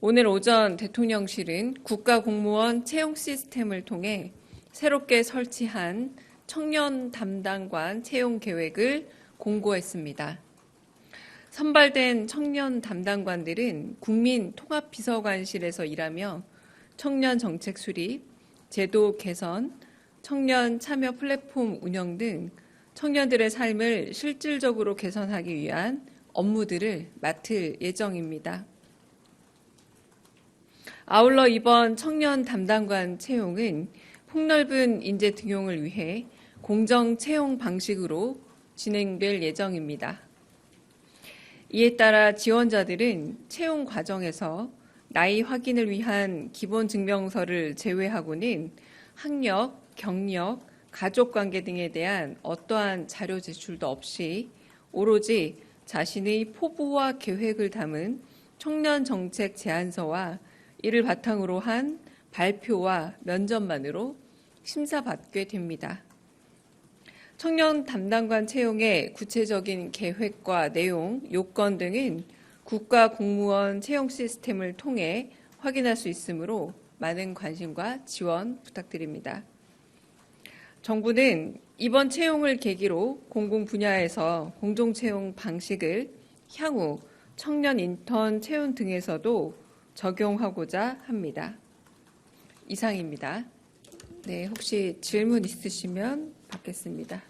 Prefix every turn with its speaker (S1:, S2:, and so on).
S1: 오늘 오전 대통령실은 국가공무원 채용 시스템을 통해 새롭게 설치한 청년 담당관 채용 계획을 공고했습니다. 선발된 청년 담당관들은 국민 통합비서관실에서 일하며 청년 정책 수립, 제도 개선, 청년 참여 플랫폼 운영 등 청년들의 삶을 실질적으로 개선하기 위한 업무들을 맡을 예정입니다. 아울러 이번 청년 담당관 채용은 폭넓은 인재 등용을 위해 공정 채용 방식으로 진행될 예정입니다. 이에 따라 지원자들은 채용 과정에서 나이 확인을 위한 기본 증명서를 제외하고는 학력, 경력, 가족 관계 등에 대한 어떠한 자료 제출도 없이 오로지 자신의 포부와 계획을 담은 청년 정책 제안서와 이를 바탕으로 한 발표와 면접만으로 심사받게 됩니다. 청년 담당관 채용의 구체적인 계획과 내용, 요건 등은 국가 공무원 채용 시스템을 통해 확인할 수 있으므로 많은 관심과 지원 부탁드립니다. 정부는 이번 채용을 계기로 공공 분야에서 공정 채용 방식을 향후 청년 인턴 채용 등에서도 적용하고자 합니다. 이상입니다. 네, 혹시 질문 있으시면 받겠습니다.